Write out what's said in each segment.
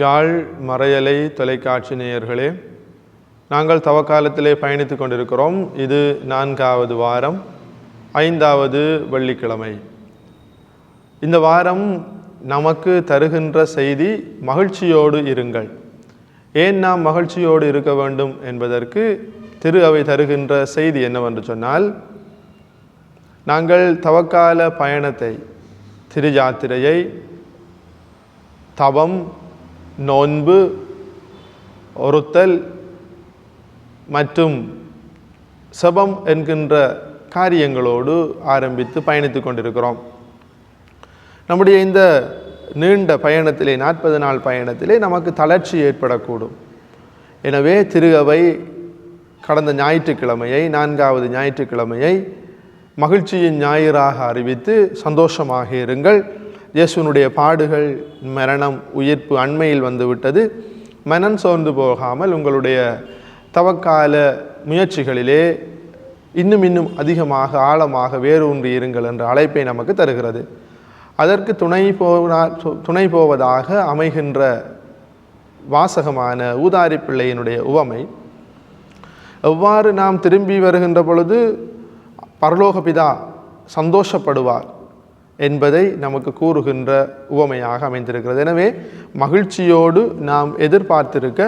யாழ் மறையலை தொலைக்காட்சி நேயர்களே நாங்கள் தவக்காலத்திலே பயணித்து கொண்டிருக்கிறோம். இது நான்காவது வாரம் ஐந்தாவது வெள்ளிக்கிழமை. இந்த வாரம் நமக்கு தருகின்ற செய்தி மகிழ்ச்சியோடு இருங்கள். ஏன் நாம் மகிழ்ச்சியோடு இருக்க வேண்டும் என்பதற்கு திரு அவை தருகின்ற செய்தி என்னவென்று சொன்னால் நாங்கள் தவக்கால பயணத்தை திரு யாத்திரையை தவம் நோன்பு ஒருத்தல் மற்றும் செபம் என்கின்ற காரியங்களோடு ஆரம்பித்து பயணித்து கொண்டிருக்கிறோம். நம்முடைய இந்த நீண்ட பயணத்திலே நாற்பது நாள் பயணத்திலே நமக்கு தளர்ச்சி ஏற்படக்கூடும். எனவே திருகவை கடந்த ஞாயிற்றுக்கிழமையை நான்காவது ஞாயிற்றுக்கிழமையை மகிழ்ச்சியின் ஞாயிறாக அறிவித்து சந்தோஷமாக இருங்கள். இயேசுனுடைய பாடுகள் மரணம் உயிர்ப்பு அண்மையில் வந்துவிட்டது. மனம் சோர்ந்து போகாமல் உங்களுடைய தவக்கால முயற்சிகளிலே இன்னும் இன்னும் அதிகமாக ஆழமாக வேரூன்றி இருங்கள் என்ற அழைப்பை நமக்கு தருகிறது. அதற்கு துணை போவதா துணை போவதாக அமைகின்ற வாசகமான ஊதாரி பிள்ளையினுடைய உவமை. எவ்வாறு நாம் திரும்பி வருகின்ற பொழுது பரலோகபிதா சந்தோஷப்படுவார். என்பதை நமக்கு கூறுகின்ற உவமையாக அமைந்திருக்கிறது. எனவே மகிழ்ச்சியோடு நாம் எதிர்பார்த்திருக்க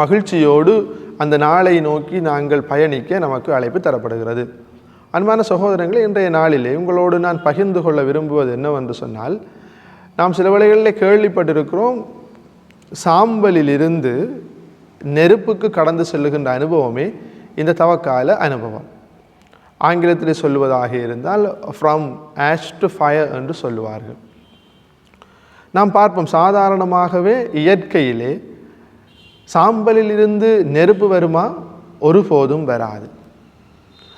மகிழ்ச்சியோடு அந்த நாளை நோக்கி நாங்கள் பயணிக்க நமக்கு அழைப்பு தரப்படுகிறது. அன்பான சகோதரங்களே இன்றைய நாளிலே உங்களோடு நான் பகிர்ந்து கொள்ள விரும்புவது என்னவென்று சொன்னால் நாம் சில வேளைகளில் கேள்விப்பட்டிருக்கிறோம் சாம்பலிலிருந்து நெருப்புக்கு கடந்து செல்லுகின்ற அனுபவமே இந்த தவக்கால அனுபவம். ஆங்கிலத்தில் சொல்லுவதாக இருந்தால் ஃப்ரம் ஆஷ் டு ஃபயர் என்று சொல்லுவார்கள். நாம் பார்ப்போம் சாதாரணமாகவே இயற்கையிலே சாம்பலிலிருந்து நெருப்பு வருமா? ஒருபோதும் வராது.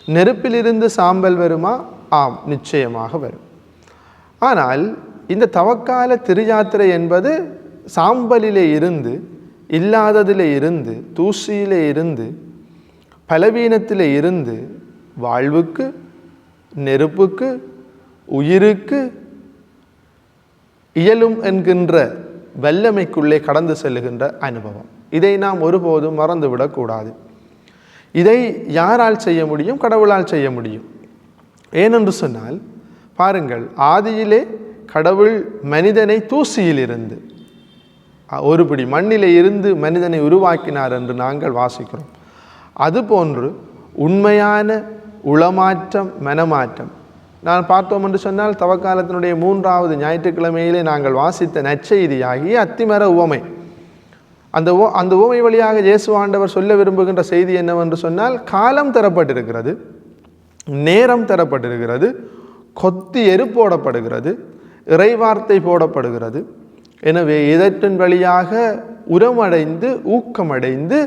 நெருப்பிலிருந்து சாம்பல் வருமா? ஆம் நிச்சயமாக வரும். ஆனால் இந்த தவக்கால திருயாத்திரை என்பது சாம்பலிலே இருந்து இல்லாததிலே இருந்து தூசியிலே இருந்து பலவீனத்திலே இருந்து வாழ்வுக்கு நெருப்புக்கு உயிருக்கு இயலும் என்கின்ற வல்லமைக்குள்ளே கடந்து செல்லுகின்ற அனுபவம். இதை நாம் ஒருபோதும் மறந்துவிடக்கூடாது இதை யாரால் செய்ய முடியும்? கடவுளால் செய்ய முடியும். ஏனென்று சொன்னால் பாருங்கள் ஆதியிலே கடவுள் மனிதனை தூசியிலிருந்து ஒருபடி மண்ணிலே இருந்து மனிதனை உருவாக்கினார் என்று நாங்கள் வாசிக்கிறோம். அதுபோன்று உண்மையான உளமாற்றம் மனமாற்றம். நான் பார்த்தோம் என்று சொன்னால் தவக்காலத்தினுடைய மூன்றாவது ஞாயிற்றுக்கிழமையிலே நாங்கள் வாசித்த நற்செய்தியாகிய அத்திமர உவமை. அந்த ஓ அந்த உவமை வழியாக இயேசு ஆண்டவர் சொல்ல விரும்புகின்ற செய்தி என்னவென்று சொன்னால் காலம் தரப்பட்டிருக்கிறது நேரம் தரப்பட்டிருக்கிறது கொத்தி எரு போடப்படுகிறது இறைவார்த்தை போடப்படுகிறது. எனவே இதற்றின் வழியாக உரமடைந்து ஊக்கமடைந்து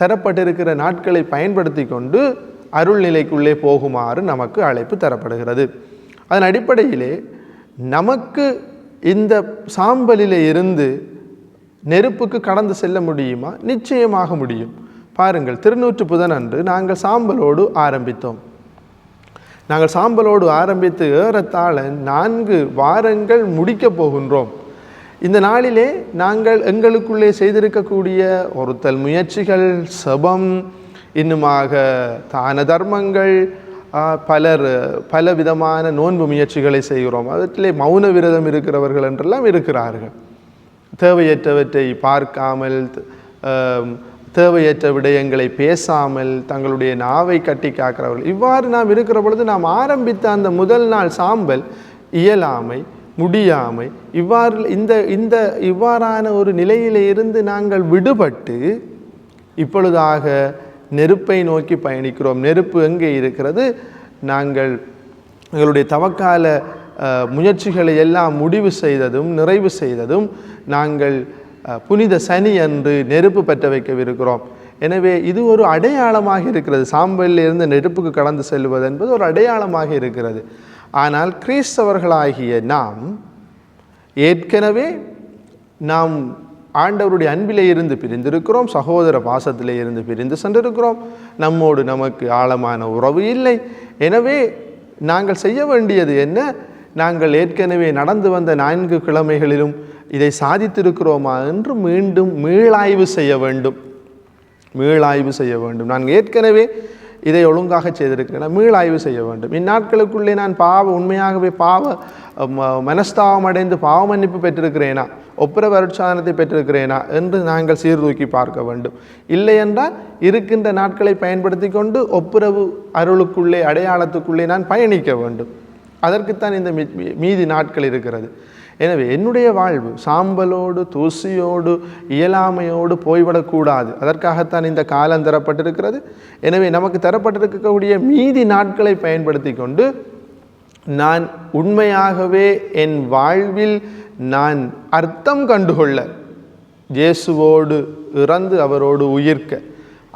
தரப்பட்டிருக்கிற நாட்களை பயன்படுத்தி கொண்டு அருள்நிலைக்குள்ளே போகுமாறு நமக்கு அழைப்பு தரப்படுகிறது. அதன் அடிப்படையிலே நமக்கு இந்த சாம்பலிலே இருந்து நெருப்புக்கு கடந்து செல்ல முடியுமா? நிச்சயமாக முடியும். பாருங்கள் திருநூற்று புதன் அன்று நாங்கள் சாம்பலோடு ஆரம்பித்தோம். நாங்கள் சாம்பலோடு ஆரம்பித்து ஏறத்தாழ நான்கு வாரங்கள் முடிக்கப் போகின்றோம். இந்த நாளிலே நாங்கள் எங்களுக்குள்ளே செய்திருக்கக்கூடிய ஒருத்தல் முயற்சிகள் சபம் இன்னுமாக தான தர்மங்கள் பலர் பல விதமான நோன்பு முயற்சிகளை செய்கிறோம். அவற்றிலே மௌன விரதம் இருக்கிறவர்கள் என்றெல்லாம் இருக்கிறார்கள். தேவையற்றவற்றை பார்க்காமல் தேவையற்ற விடயங்களை பேசாமல் தங்களுடைய நாவை கட்டி காக்கிறவர்கள். இவ்வாறு நாம் இருக்கிற பொழுது நாம் ஆரம்பித்த அந்த முதல் நாள் சாம்பல் இயலாமை முடியாமை இவ்வாறு இந்த இந்த இவ்வாறான ஒரு நிலையிலிருந்து நாங்கள் விடுபட்டு இப்பொழுதாக நெருப்பை நோக்கி பயணிக்கிறோம். நெருப்பு எங்கே இருக்கிறது? நாங்கள் எங்களுடைய தவக்கால முயற்சிகளை எல்லாம் முடிவு செய்ததும் நிறைவு செய்ததும் நாங்கள் புனித சனி அன்று நெருப்பு பெற்ற வைக்கவிருக்கிறோம். எனவே இது ஒரு அடையாளமாக இருக்கிறது. சாம்பலிலிருந்து நெருப்புக்கு கடந்து செல்வது என்பது ஒரு அடையாளமாக இருக்கிறது. ஆனால் கிறிஸ்தவர்களாகிய நாம் ஏற்கனவே நாம் ஆண்டவருடைய அன்பிலே இருந்து பிரிந்திருக்கிறோம் சகோதர பாசத்திலே இருந்து பிரிந்து சென்றிருக்கிறோம். நம்மோடு நமக்கு ஆழமான உறவு இல்லை. எனவே நாங்கள் செய்ய வேண்டியது என்ன? நாங்கள் ஏற்கனவே நடந்து வந்த நான்கு கிழமைகளிலும் இதை சாதித்திருக்கிறோமா என்று மீண்டும் மீளாய்வு செய்ய வேண்டும். மீளாய்வு செய்ய வேண்டும். நான் ஏற்கனவே இதை ஒழுங்காக செய்திருக்கிறேன். மீளாய்வு செய்ய வேண்டும். இந்நாட்களுக்குள்ளே நான் பாவ உண்மையாகவே பாவ மனஸ்தாபம் அடைந்து பாவ மன்னிப்பு பெற்றிருக்கிறேனா? ஒப்புர வருட்சாதனத்தை பெற்றிருக்கிறேனா? என்று நாங்கள் சீர்தூக்கி பார்க்க வேண்டும். இல்லை என்றால் இருக்கின்ற நாட்களை பயன்படுத்தி கொண்டு ஒப்புரவு அருளுக்குள்ளே அடையாளத்துக்குள்ளே நான் பயணிக்க வேண்டும். அதற்குத்தான் இந்த மீ- மீதி நாட்கள் இருக்கிறது. எனவே என்னுடைய வாழ்வு சாம்பலோடு தூசியோடு இயலாமையோடு போய்விடக்கூடாது. அதற்காகத்தான் இந்த காலம் தரப்பட்டிருக்கிறது. எனவே நமக்கு தரப்பட்டிருக்கக்கூடிய மீதி நாட்களை பயன்படுத்தி கொண்டு நான் உண்மையாகவே என் வாழ்வில் நான் அர்த்தம் கண்டுகொள்ள இயேசுவோடு இறந்து அவரோடு உயிர்க்க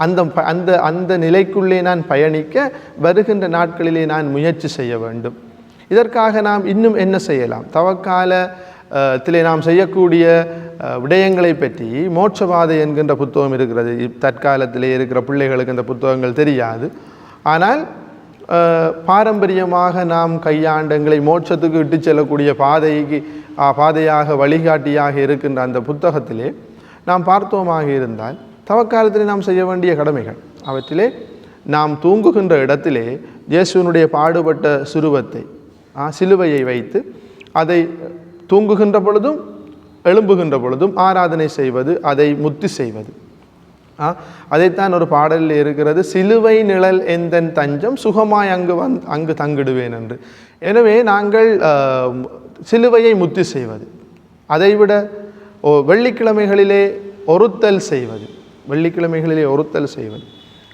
அந்த அந்த அந்த நிலைக்குள்ளே நான் பயணிக்க வருகின்ற நாட்களிலே நான் முயற்சி செய்ய வேண்டும். இதற்காக நாம் இன்னும் என்ன செய்யலாம்? தவக்கால திலே நாம் செய்யக்கூடிய விடயங்களை பற்றி மோட்சபாதை என்கின்ற புத்தகம் இருக்கிறது. தற்காலத்திலே இருக்கிற பிள்ளைகளுக்கு இந்த புத்தகங்கள் தெரியாது. ஆனால் பாரம்பரியமாக நாம் கையாண்டங்களை மோட்சத்துக்கு இட்டு செல்லக்கூடிய பாதைக்கு பாதையாக வழிகாட்டியாக இருக்கின்ற அந்த புத்தகத்திலே நாம் பார்த்தோமாக இருந்தால் தவக்காலத்திலே நாம் செய்ய வேண்டிய கடமைகள். அவற்றிலே நாம் தூங்குகின்ற இடத்திலே இயேசுவினுடைய பாடுபட்ட சுருவத்தை சிலுவையை வைத்து அதை தூங்குகின்ற பொழுதும் எழும்புகின்ற பொழுதும் ஆராதனை செய்வது அதை முத்தி செய்வது. ஆ, அதைத்தான் ஒரு பாடலில் இருக்கிறது சிலுவை நிழல் எந்தன் தஞ்சம் சுகமாய் அங்கு வந் அங்கு தங்கிடுவேன் என்று. எனவே நாங்கள் சிலுவையை முத்தி செய்வது அதைவிட ஓ வெள்ளிக்கிழமைகளிலே ஒருத்தல் செய்வது வெள்ளிக்கிழமைகளிலே ஒருத்தல் செய்வது.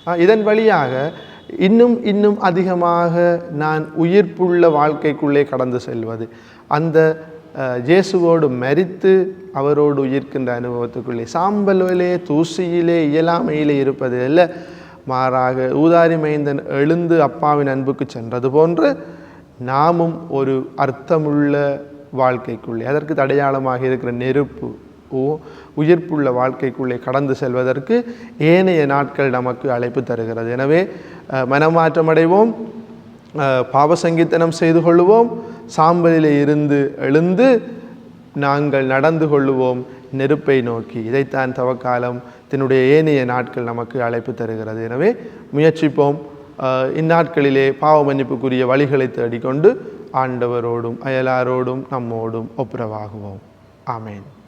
ஆ, இதன் வழியாக இன்னும் இன்னும் அதிகமாக நான் உயிர்ப்புள்ள வாழ்க்கைக்குள்ளே கடந்து செல்வது. அந்த இயேசுவோடு மரித்து அவரோடு உயிர்க்கின்ற அனுபவத்துக்குள்ளே சாம்பலிலே தூசியிலே இயலாமையிலே இருப்பது அல்ல. மாறாக ஊதாரி மைந்தன் எழுந்து அப்பாவின் அன்புக்கு சென்றது போன்று நாமும் ஒரு அர்த்தமுள்ள வாழ்க்கைக்குள்ளே அதற்கு தடையாளமாக இருக்கிற நெருப்பு உ- உயிர்ப்புள்ள வாழ்க்கைக்குள்ளே கடந்து செல்வதற்கு ஏனைய நாட்கள் நமக்கு அழைப்பு தருகிறது. எனவே மனமாற்றமடைவோம். மனமாற்றம் அடைவோம் பாவசங்கீத்தனம் செய்து கொள்வோம் சாம்பலிலே இருந்து எழுந்து நாங்கள் நடந்து கொள்ளுவோம். நெருப்பை நோக்கி. இதைத்தான் தவக்காலம் தன்னுடைய ஏனைய நாட்கள் நமக்கு அழைப்பு தருகிறது. எனவே முயற்சிப்போம். இந்நாட்களிலே பாவ மன்னிப்புக்குரிய வழிகளை தேடிக்கொண்டு ஆண்டவரோடும் அயலாரோடும் நம்மோடும் ஒப்புரவாகுவோம். ஆமேன்.